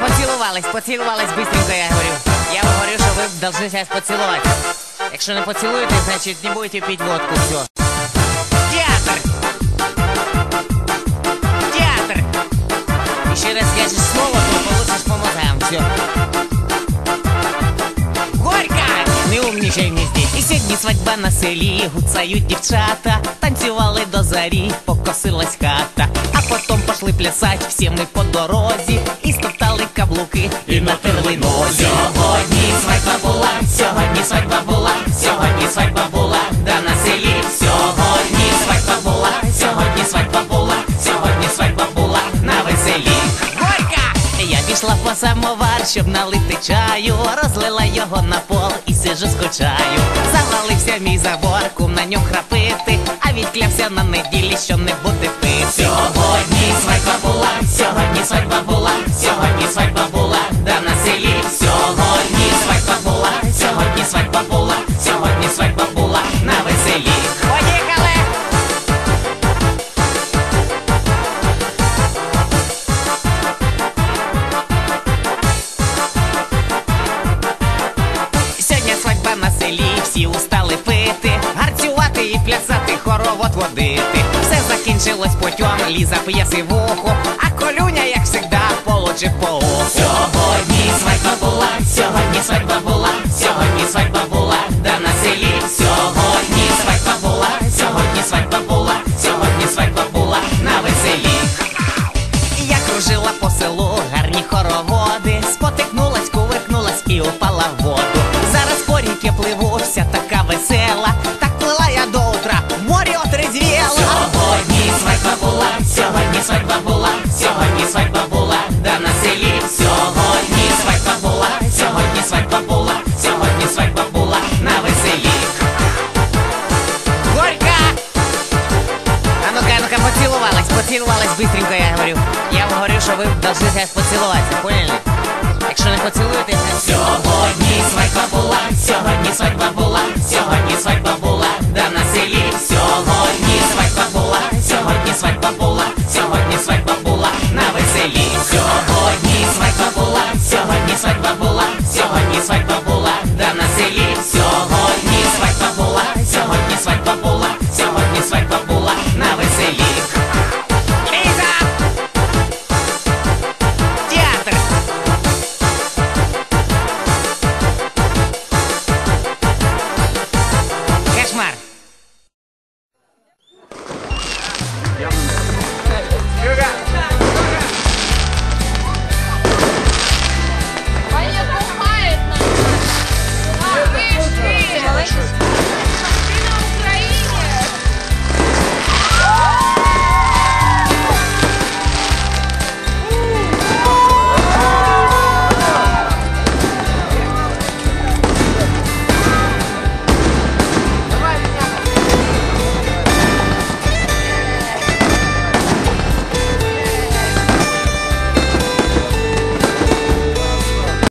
поцілувались, поцілувались быстренько, я говорю. Я вам говорю, что вы должны сейчас поцеловать. Якщо не поцілуєте, значить не будете пить водку, все. Театр! Театр! Еще раз скажешь слово, то получишь по мозгам, все. Горько! Не умнічай мені здесь. І сьогодні свадьба на селі, гуцають дівчата, танцювали до зарі, покосилась хата, а потім пошли плясать, всі ми по дорозі, і стоптали каблуки, і натерли нозі. Сьогодні свадьба була, сьогодні свадьба була, сьогодні свадьба була, да на селі. Сьогодні свадьба була, сьогодні свадьба була, сьогодні свадьба була на веселі. Горька! Я пішла по самовар, щоб налити чаю, розлила його на пол і сижу скучаю. Завалився мій забор, кум на ньому храпити, а відклявся на неділі, що не буде пити. Сьогодні свадьба була, сьогодні свадьба всі устали пити, гарцювати і плясати, хоровод водити. Все закінчилось путем, ліза п'єси в ухо, а колюня, як завжди, получив по уху. Сьогодні свадьба була, сьогодні свадьба була, сьогодні свадьба була, да на селі. Сьогодні свадьба була, сьогодні свадьба була, сьогодні свадьба була на веселі. Я кружила по селу, гарні хороводи, спотикнулась, кувиркнулась і упала в воду. Зараз по ріки пливу, свадьба була, сьогодні свадьба була, да на селі. Сьогодні свадьба була, сьогодні свадьба була, сьогодні свадьба була на веселі. Горька! А ну-ка, ну-ка, поцеловалась, поцеловалась быстренько, я говорю. Я вам говорю, что вы должны сейчас поцеловаться, поняли? Якщо не поцілуєте, сьогодні свадьба була, сьогодні свадьба була, сьогодні свадьба була,